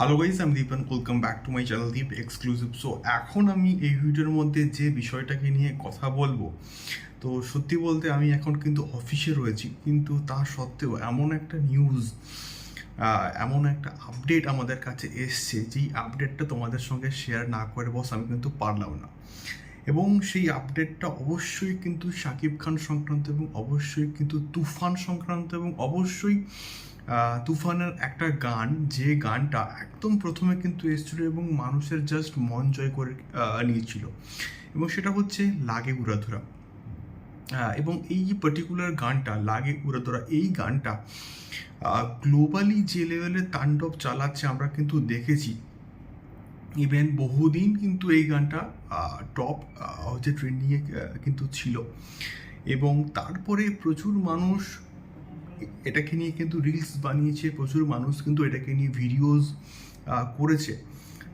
Hello guys আমি Dipan welcome back to my channel Deep exclusive so এখন আমি এই ভিডিওর মধ্যে যে বিষয়টাকে নিয়ে কথা বলব, তো সত্যি বলতে আমি এখন কিন্তু অফিসে রয়েছি, কিন্তু তা সত্ত্বেও এমন একটা নিউজ এমন একটা আপডেট আমাদের কাছে এসছে, যেই আপডেটটা তোমাদের সঙ্গে শেয়ার না করে বস, আমি কিন্তু পারলাম না। এবং সেই আপডেটটা অবশ্যই কিন্তু শাকিব খান সংক্রান্ত এবং অবশ্যই কিন্তু তুফান সংক্রান্ত এবং অবশ্যই তুফানের একটা গান, যে গানটা একদম প্রথমে কিন্তু এসেছিল এবং মানুষের জাস্ট মন জয় করে নিয়েছিল। এবং সেটা হচ্ছে লাগে উড়াধুরা এবং এই পার্টিকুলার গানটা, লাগে উড়াধুরা এই গানটা গ্লোবালি যে লেভেলে তাণ্ডব চালাচ্ছে আমরা কিন্তু দেখেছি। ইভেন বহুদিন কিন্তু এই গানটা টপ হচ্ছে ট্রেন্ডিংয়ে কিন্তু ছিল। এবং তারপরে প্রচুর মানুষ এটাকে নিয়ে কিন্তু রিলস বানিয়েছে, প্রচুর মানুষ কিন্তু এটাকে নিয়ে ভিডিওস করেছে।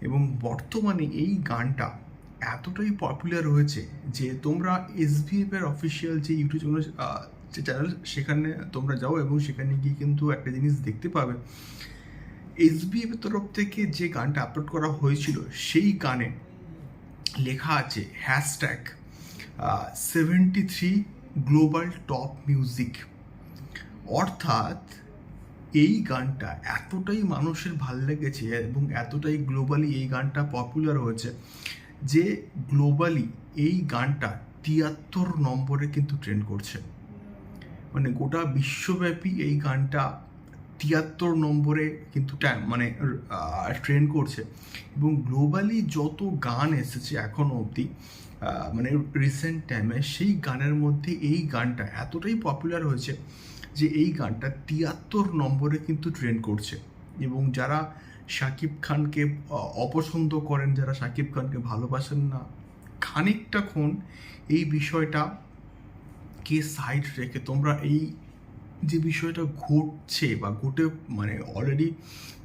এবং বর্তমানে এই গানটা এতটাই পপুলার হয়েছে যে তোমরা এসবিএফ এর অফিসিয়াল যে ইউটিউব চ্যানেল যে চ্যানেল সেখানে তোমরা যাও এবং সেখানে গিয়ে কিন্তু একটা জিনিস দেখতে পাবে। এসবিএফ তরফ থেকে যে গানটা আপলোড করা হয়েছিল, সেই গানে লেখা আছে hashtag seventy three global top music অর্থাৎ এই গানটা এতটাই মানুষের ভালো লেগেছে এবং এতটাই গ্লোবালি এই গানটা পপুলার হয়েছে যে গ্লোবালি এই গানটা তিয়াত্তর নম্বরে কিন্তু ট্রেন্ড করছে। মানে গোটা বিশ্বব্যাপী এই গানটা তিয়াত্তর নম্বরে কিন্তু মানে ট্রেন্ড করছে। এবং গ্লোবালি যত গান এসেছে এখনও অবধি মানে রিসেন্ট টাইমে সেই গানের মধ্যে এই গানটা এতটাই পপুলার হয়েছে যে এই গানটা তিয়াত্তর নম্বরে কিন্তু ট্রেন্ড করছে। এবং যারা শাকিব খানকে অপছন্দ করেন, যারা শাকিব খানকে ভালোবাসেন না, খানিকটা ক্ষণ এই বিষয়টা কে সাইড রেখে তোমরা এই যে বিষয়টা ঘটছে বা ঘটে মানে অলরেডি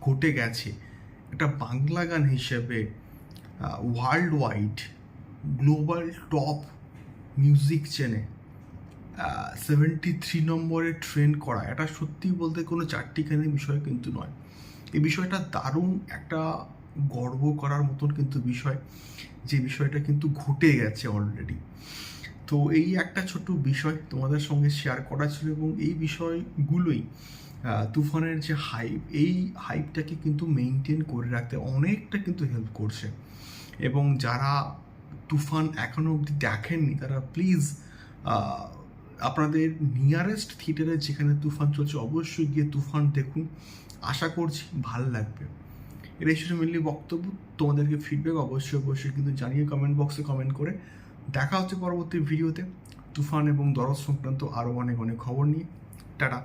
ঘটে গেছে, একটা বাংলা গান হিসেবে world wide global top music চেনে সেভেন্টি থ্রি নম্বরে ট্রেন্ড করা। এটা সত্যি বলতে কোনো চারটি চারটিখানি বিষয় কিন্তু নয়। এই বিষয়টা দারুণ একটা গর্ব করার মতন কিন্তু বিষয়, যে বিষয়টা কিন্তু ঘটে গেছে অলরেডি তো এই একটা ছোট্ট বিষয় তোমাদের সঙ্গে শেয়ার করা ছিল এবং এই বিষয়গুলোই তুফানের যে হাইপ এই হাইপটাকে কিন্তু মেনটেন করে রাখতে অনেকটা কিন্তু হেল্প করছে। এবং যারা তুফান এখনও অবধি দেখেননি, তারা প্লিজ আপনাদের নিয়ারেস্ট থিয়েটারে যেখানে তুফান চলছে অবশ্যই গিয়ে তুফান দেখুন। আশা করছি ভালো লাগবে। এটাই ছিল মেনলি বক্তব্য। তোমাদেরকে ফিডব্যাক অবশ্যই অবশ্যই কিন্তু জানিয়ে কমেন্ট বক্সে কমেন্ট করে। দেখা হচ্ছে পরবর্তী ভিডিওতে। তুফান এবং দরজ সংক্রান্ত আরও অনেক অনেক খবর নিয়ে। টাটা।